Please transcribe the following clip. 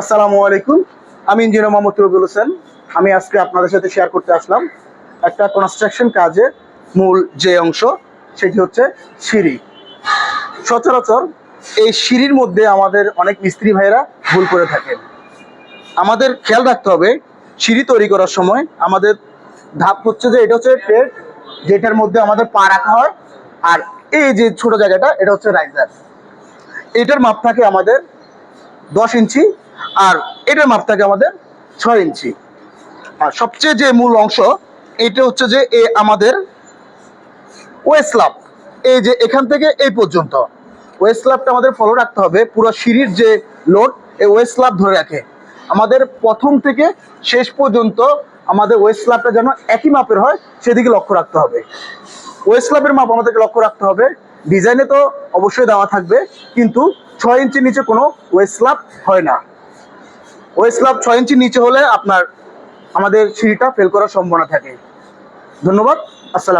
আসসালামু আলাইকুম। আমি ইঞ্জিনিয়ার মোহাম্মদ রবিউল হোসেন। আমি আজকে আপনাদের সাথে শেয়ার করতে আসলাম একটা কনস্ট্রাকশন কাজে মূল যে অংশ, সেটি হচ্ছে সিঁড়ি। সচরাচর এই সিঁড়ির মধ্যে আমাদের অনেক মিস্ত্রি ভাইয়েরা ভুল করে থাকেন আমাদের খেয়াল রাখতে হবে, সিঁড়ি তৈরি করার সময় আমাদের ধাপ হচ্ছে যে এটা হচ্ছে ট্রেড যেটার মধ্যে আমাদের পা রাখা হয়, আর এই যে ছোট জায়গাটা, এটা হচ্ছে রাইজার এটার মাপ থাকে আমাদের দশ ইঞ্চি আর এটার মাপ থাকে আমাদের ছয় ইঞ্চি। আর সবচেয়ে যে মূল অংশ, এটা হচ্ছে যে এ আমাদের ওয়েস্লাপ। এই যে এখান থেকে এই পর্যন্ত। ওয়েস্লাপটা আমাদের ফলো রাখতে হবে। পুরো সিঁড়ির যে লোড এই ওয়েস্লাপ ধরে রাখে। আমাদের প্রথম থেকে শেষ পর্যন্ত আমাদের ওয়েস্লাপটা যেন একই মাপের হয়, সেদিকে লক্ষ্য রাখতে হবে। ওয়েস্লাপের মাপ আমাদেরকে লক্ষ্য রাখতে হবে। ডিজাইনে তো অবশ্যই দেওয়া থাকবে, কিন্তু ছয় ইঞ্চির নিচে কোনো ওয়েস্লাপ হয় না। ওয়েস্লাপ ছয় ইঞ্চির নিচে হলে আপনার আমাদের সিঁড়িটা ফেল করার সম্ভাবনা থাকে। ধন্যবাদ। আসসালাম